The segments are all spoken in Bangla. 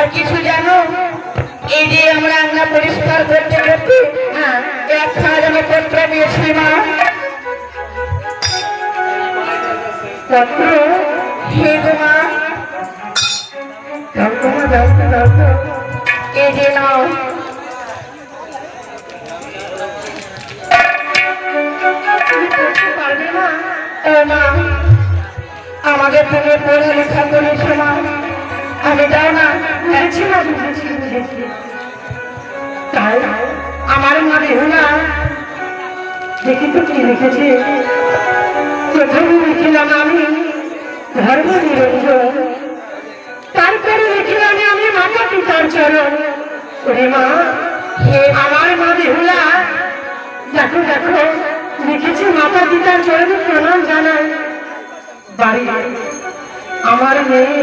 আর কিছু জানো? এই যে আমরা আঙ্গা পরিষ্কার করতে করতে হ্যাঁ যেন পত্র দিয়েছি মা। পত্র? হে গো দাও গো দাও, দাও, দাও। এই যে নাও। আমাদের তুমি পড়ালেখা করেছ মা। আমি যাও না, বুঝেছি না তাই আমার মনে হলো দেখি তো কি লিখেছে। প্রথমে লিখিলাম আমি ধর্ম নিরঞ্জন। তারপরে লিখিলাম আমি মাতা পিতার চরণ। ওরে মা, হে আমার মা বেহুলা দেখো দেখো, লিখেছি মাতা পিতার চরণে প্রণাম জানাই। বাড়ি, আমার মেয়ে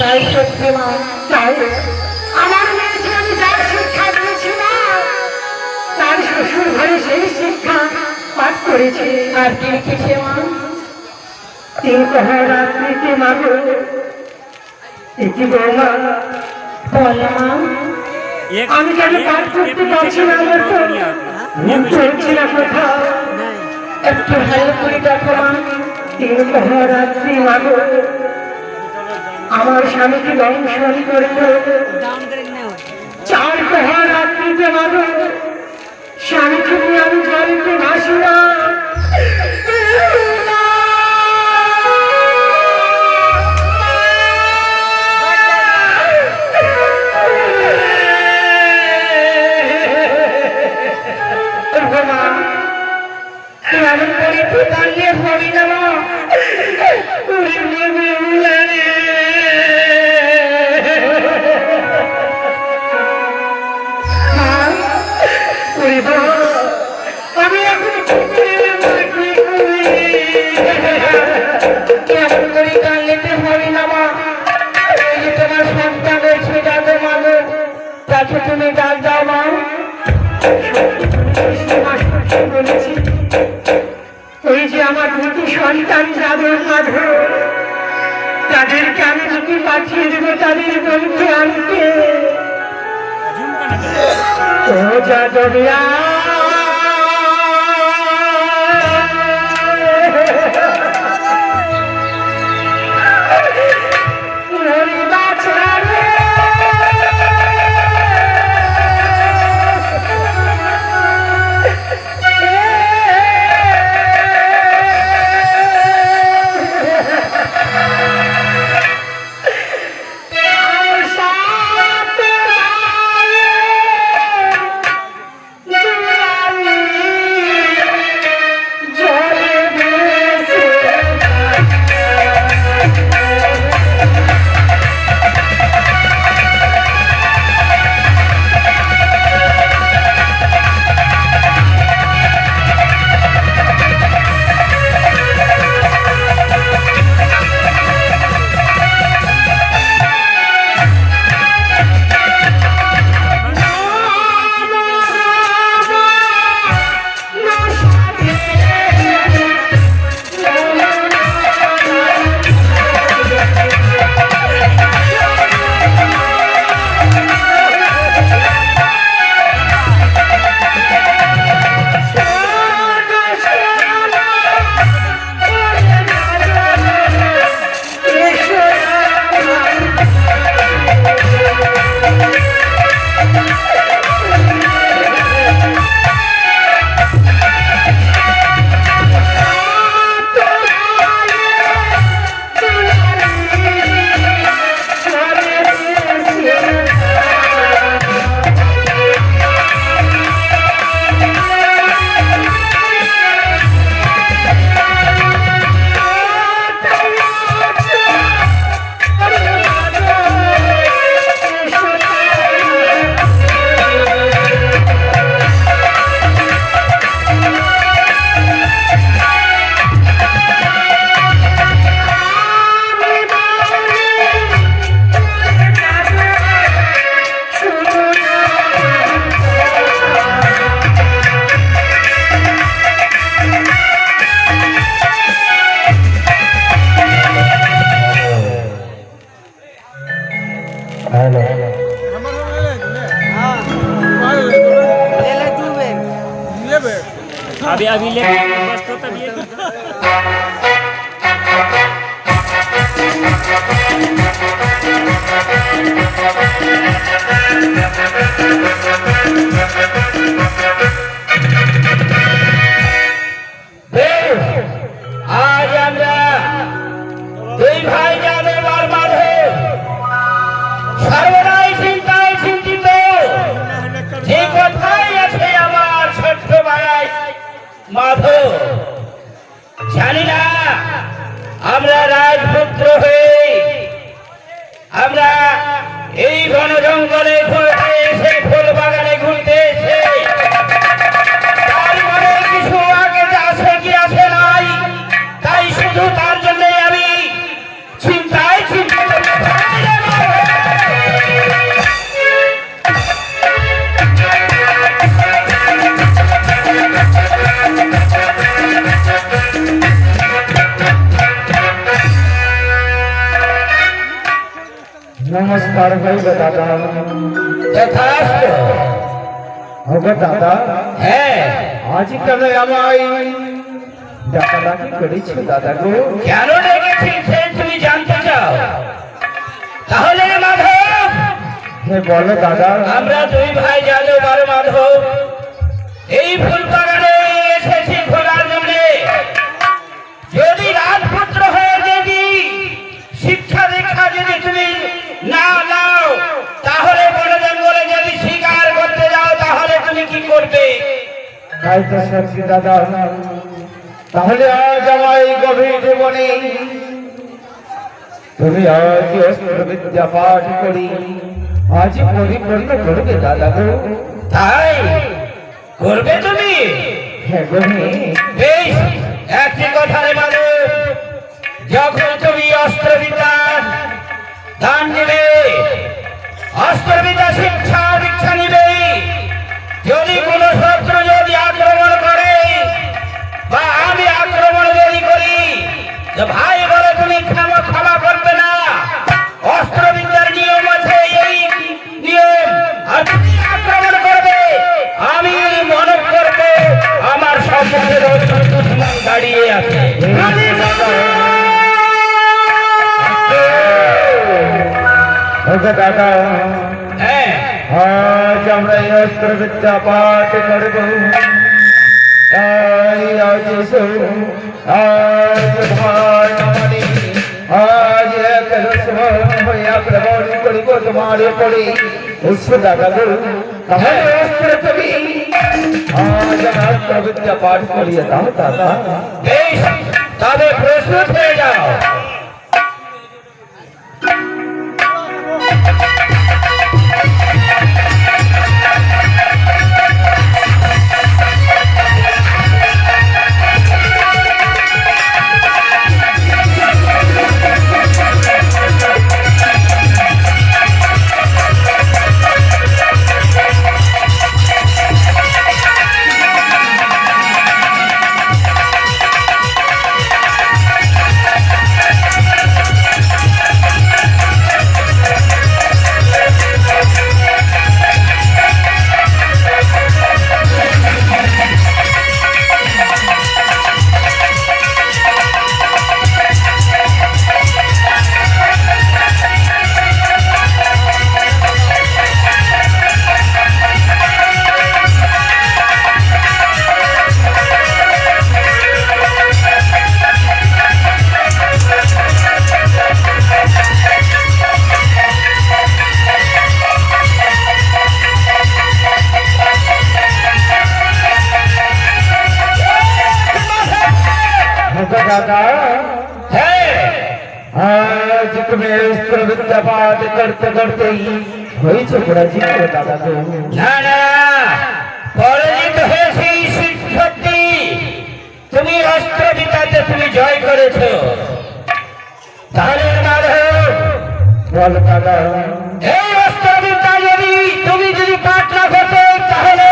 তাই সত্যি মা তাই আমার মেয়েকে আমি যার শিক্ষা দিয়েছি তার শ্বশুর ঘরে সেই শিক্ষা পাঠ করেছে। আর কি লিখেছে মা? তিন রাত্রিতে মাগো এটি বৌমা। বল মা। আমি কেন পাঠ করতে পারছি না আমার তো চলছে না কোথাও একটু ভালো করে দেখো মা। তিন রাত্রি মাগো আমার স্বামীকে দংশনী করে চার প্রহর রাত্রিতে মাগো স্বামীকে নিয়ে আমি জলকে ভাসি দুটি পাঠিয়ে দেবো তাদের বলতে আনতে ও যাদবিয়া রাজপুত্র হয়ে আমরা এই বন জঙ্গলে হইব দাদা। যথার্থ হব দাদা। হ্যাঁ। আজ কেন আমায় ডাকা ডাকি করেছ দাদা গো। কেন ডেকেছি সে তুমি জানতে চাও? তাহলে মাধব। হে বলো দাদা। আমরা দুই ভাই যাদব আর মাধব। এই ফুল বাগানে এসেছি ঘোরার জন্য। যদি রাজপুত্র হয়ে যদি শিক্ষা দীক্ষা যদি তুমি না নাও তাহলে জঙ্গলে যদি শিকার করতে যাও তাহলে তুমি কি করবে? দাদা। তাহলে আজ আমায় গভীর জীবনে তুমি আজ অস্ত্র বিদ্যা পাঠ করি। আজ পরিপূর্ণ করবে দাদা গো। তাই? করবে তুমি। বেশ একটি কথা রে মানুষ যখন তুমি অস্ত্রবিদ্যা দান নিবে, অস্ত্রবিদ্যা শিক্ষা দীক্ষা নিবে। যদি কোন শত্রু যদি আক্রমণ করে, বা আমি আক্রমণ যদি করি, তো ভাই ওগো দাদা হ্যাঁ আজ আমরা এই অস্ত্র বিদ্যা পাঠ করব তাই আজ এসো আজ তোমার নামে আজ এক রসমান হইয়া প্রবণ পাঠ করতে করতেই হয়েছে পরাজিত দাদা না না পরাজিত হয়েছি সত্যি তুমি অস্ত্র বিদ্যাতে তুমি জয় করেছ। তাহলে বল দাদা। এই অস্ত্রবিদ্যা যদি তুমি যদি পাঠ না করতে তাহলে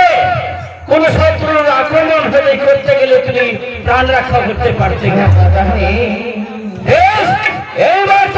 কোন শত্রুর আক্রমণ হলে করতে গেলে তুমি প্রাণ রক্ষা করতে পারতে না। দাদা। হে বেশ, এইবার তো আমরা এই ফুল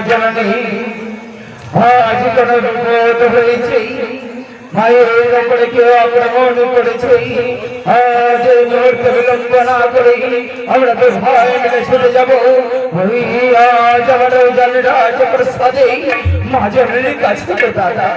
জননী আজ কোনো বিপদ হয়েছে মায়ের উপরে কেউ আক্রমণ করেছে আজ এই মুহূর্তে বিলম্ব না করে আমরা তো ভয় মিলে ছুটে যাব ওই আজ আমার জানি রাজ প্রসাদে মা জননীর কাছে দাদা।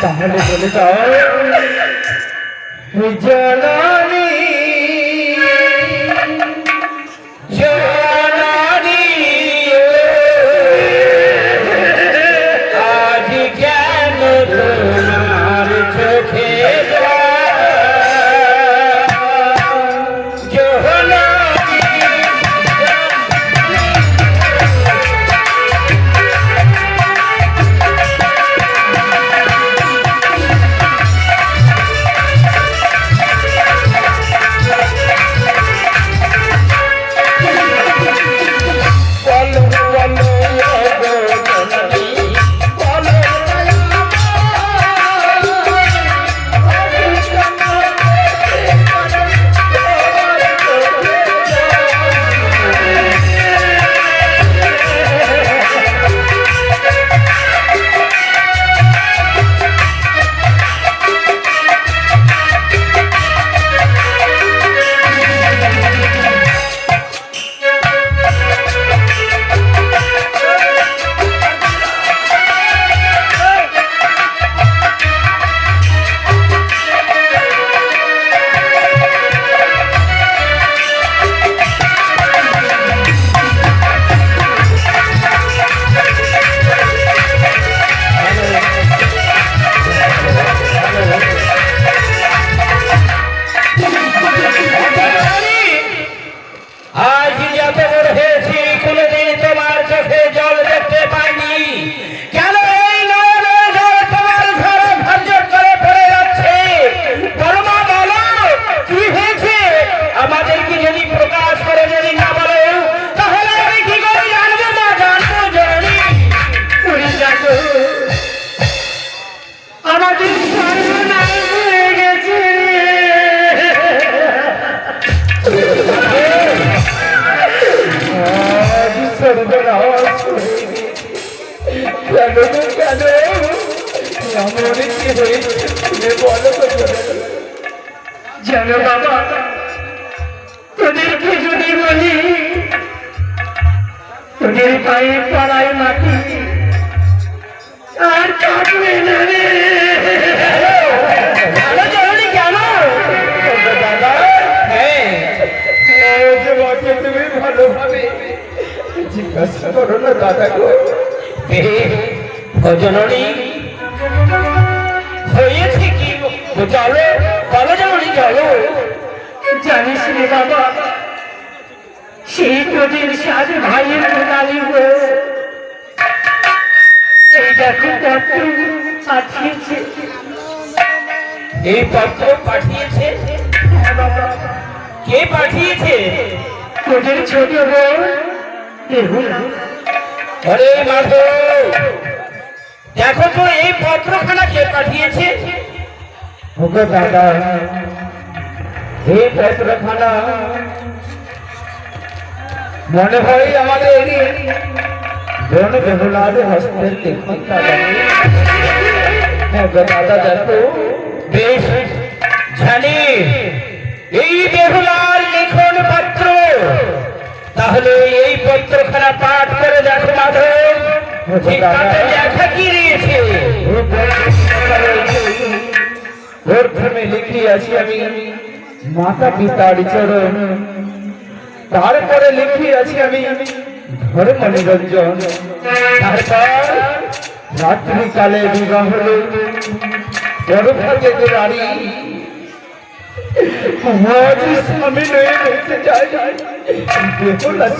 তাহলে বলে দাও জননী ভজননী। হয়েছে কি চলো চলো জননী চলো জানিস রে বাবা সেই তোদের সাথে ভাইয়ের কোদালি এই দেখো পত্র পাঠিয়েছে। এই পত্র পাঠিয়েছে? হ্যাঁ কে পাঠিয়েছে? তোদের ছোট বউ বেহুলা মাধব। দেখো তো এই পত্রখানা কে পাঠিয়েছে? দাদা এই পত্রখানা মনে হয় আমাদের বেহুলার হস্তের দেখুন দাদা দাদা দেখো। বেশ জানি। এই বেহুলার লিখন পত্র। তাহলে এই পত্রখানা পাঠ করে দেখো মাধব। লেখা কি রয়েছে? প্রথমে লিখি আছি আমি। মাতা পিতার চরণ। তারপরে লিখি আছি আমি ধর্ম নিরঞ্জন। তারপর রাত্রিকালে বিবাহ হলো। পরভাগে রানী আজ স্বামী নয়ে বেঁচে যায়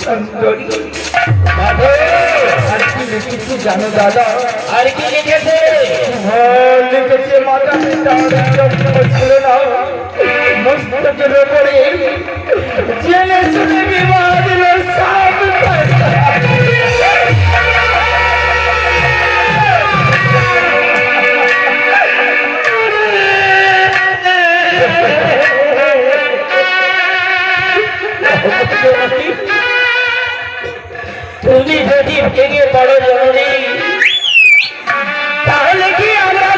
সুন্দরী জানো দাদা আর কি লিখেছে? লিখেছে মাতা পিতা ছিল না। মস্তকের উপরে জেনে শুনে বিবাহ দিল সব যদি তাহলে কি আমরা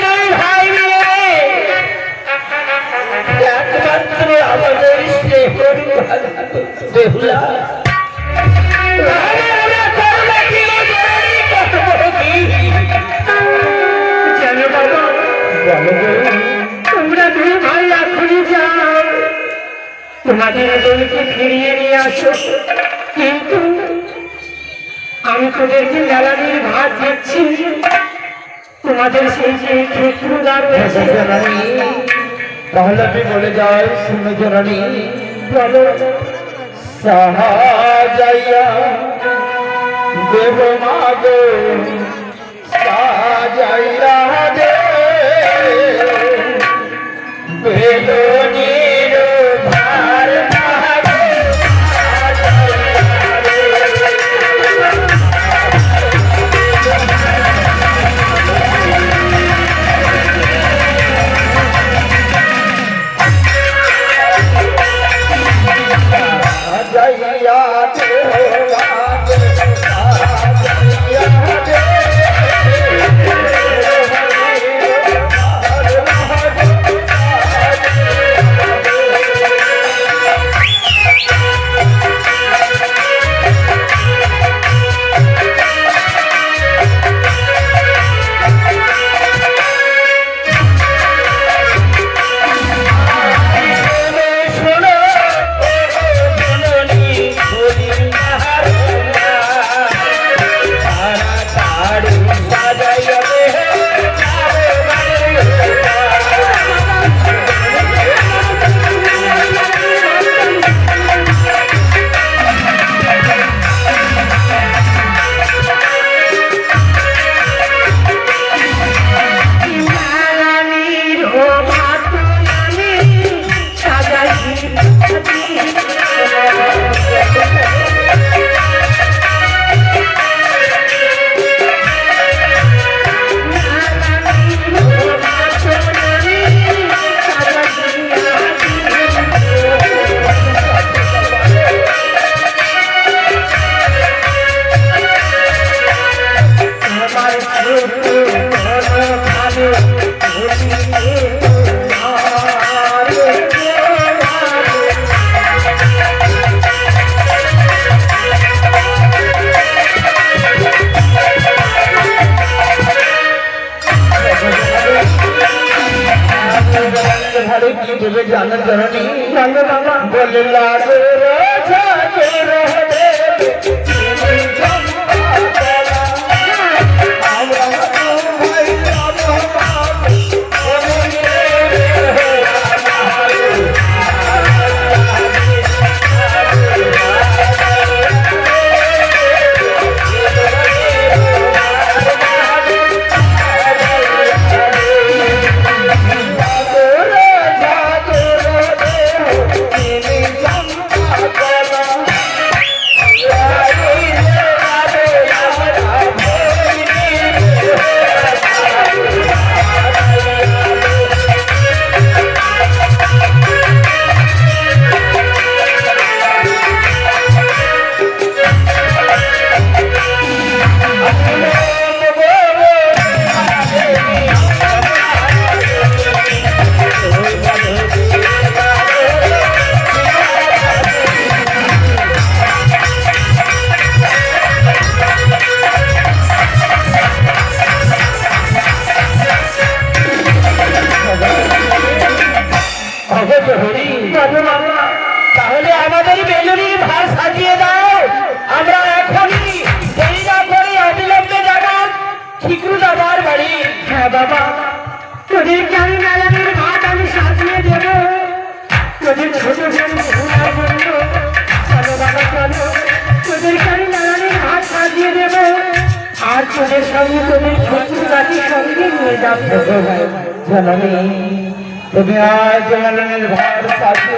তোমরা দুই ভাই এখনই যাও। তোমাদের বোনকে ফিরিয়ে নিয়ে আসো। আমি তোদেরকে জ্বালানির ভাত দিচ্ছি। তোমাদের সেই যে ক্ষেত্রদা রয়েছে। তাহলে আমি বলে যাই শুনে জননী। বলো। সাহাযাইয়া দেব মাগো সাহাযাইয়া দে। বেদনির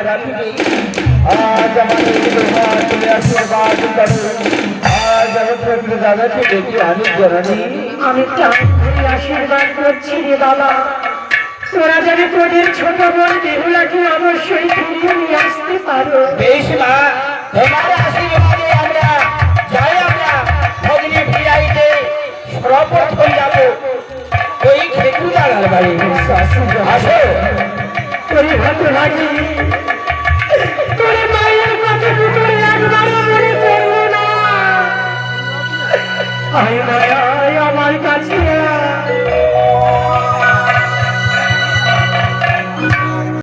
আজ আমাদের আশীর্বাদ করো আজ আমার ঠিকরু দাদাকে ডেকে আনি জননী আমি আশীর্বাদ করছি রে বাবা। তোরা যেন তোদের ছোট বোন বেহুলাকে অবশ্যই ফিরিয়ে নিয়ে আসতে পারো। বেশ মা, তোমার আশীর্বাদে আমরা যাই আমরা ভগ্নী ফিরাইতে সর্বপ্রথম যাব। ওই দাদার বাড়ি আসো। তোরে ভাত লাগি তোরে মায়ের কথা দুটোরে একবারও মনে পড়ল